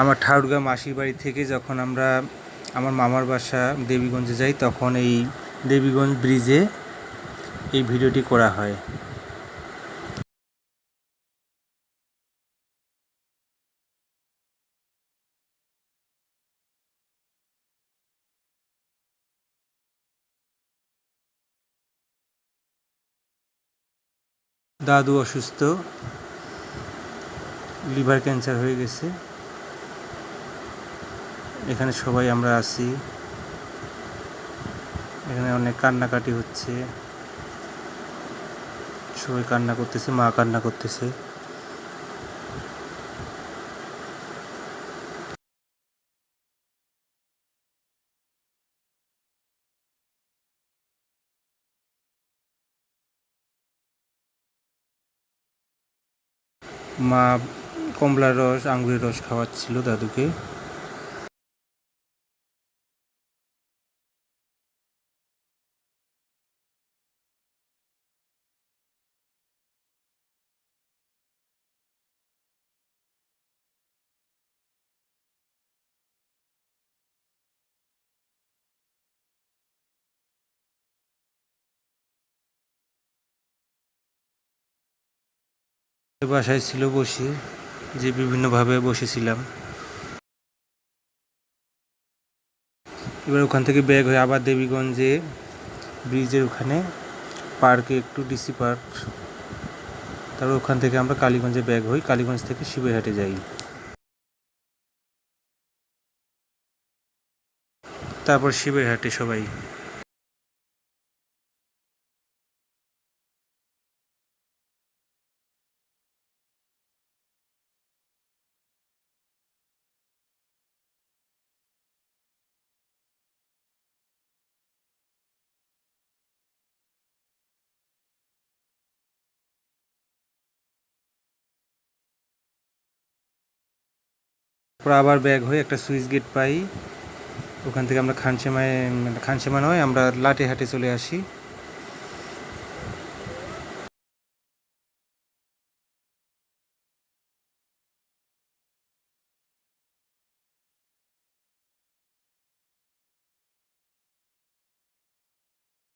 আমার ঠাকুরগাঁ মাসির বাড়ি থেকে যখন আমরা আমার মামার বাসা দেবীগঞ্জে যাই, তখন এই দেবীগঞ্জ ব্রিজে এই ভিডিওটি করা হয়। দাদু অসুস্থ, লিভার ক্যান্সার হয়ে গেছে। এখানে সবাই আমরা আছি। এখানে অনেক কান্নাকাটি হচ্ছে। সবাই কান্না করতেছে, মা কান্না করতেছে। মা কমলার রস আঙ্গুরের রস খাওয়াচ্ছিল দাদুকে। বাসায় ছিল বসে, যে বিভিন্নভাবে বসেছিলাম। এবার ওখান থেকে ব্যাগ হয়ে আবার দেবীগঞ্জে ব্রিজের ওখানে পার্কে একটু ডিসি পার্ক। তারপর ওখান থেকে আমরা কালীগঞ্জে ব্যাগ হই, কালীগঞ্জ থেকে শিবেরহাটে যাই। তারপর শিবেরহাটে সবাই। তারপর আবার ব্যাগ হয়ে একটা সুইচ গেট পাই। ওখান থেকে আমরা খানসেমায় খানসেমা নয়, আমরা লাটেহাটে চলে আসি।